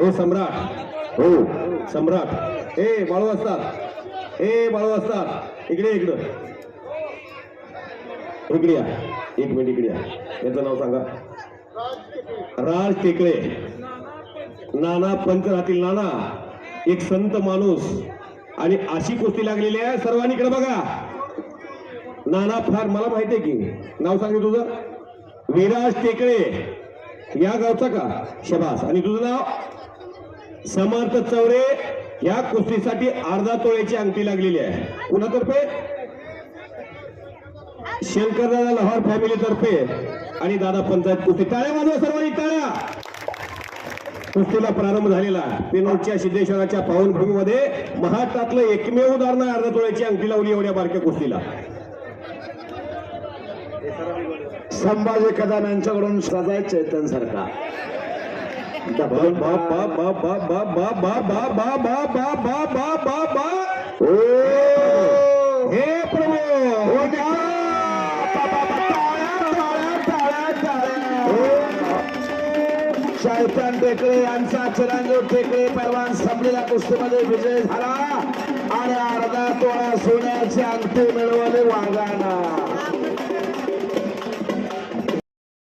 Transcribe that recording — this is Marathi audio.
ए सम्राट. हो सम्राट. ए बाळू असतात ए बाळू असतात इकडे इकडं. इकडे या. एक मिनिट इकडे या. याचं नाव सांगा. राज टेकळे. नाना पंच राहतील नाना. एक संत माणूस. आणि अशी कुस्ती लागलेली आहे. सर्वांनी इकडे बघा. नाना फार मला माहिती आहे की. नाव सांगे तुझं? विराज टेकळे. या गावचा का? शबास. आणि तुझं नाव? समर्थ चौरे. या कुस्तीसाठी अर्धा तोळ्याची अंगठी लागलेली आहे. कुणातर्फे? शंकरदादा लहार फॅमिली तर्फे. आणि दादा पंचायत कुस्ती. टाळ्या वाजवा सर्वांनी टाळ्या! कुस्तीला प्रारंभ झालेला पिनोटच्या सिद्धेश्वराच्या पावनभूमीमध्ये महाराष्ट्रातलं एकमेव उदाहरण अर्धा तोळ्याची अंगठी लावली एवढ्या बारक्या कुस्तीला. संभाजी कदम यांच्याकडून सजाय चैतन सारखा हे प्रभू चैतन टेकळे यांचा चिरंजीव टेकळे परवान संपलेल्या कुस्तीमध्ये विजय झाला आणि अर्धा तोळा सोन्याचे अंगठी मिळवले वाघाना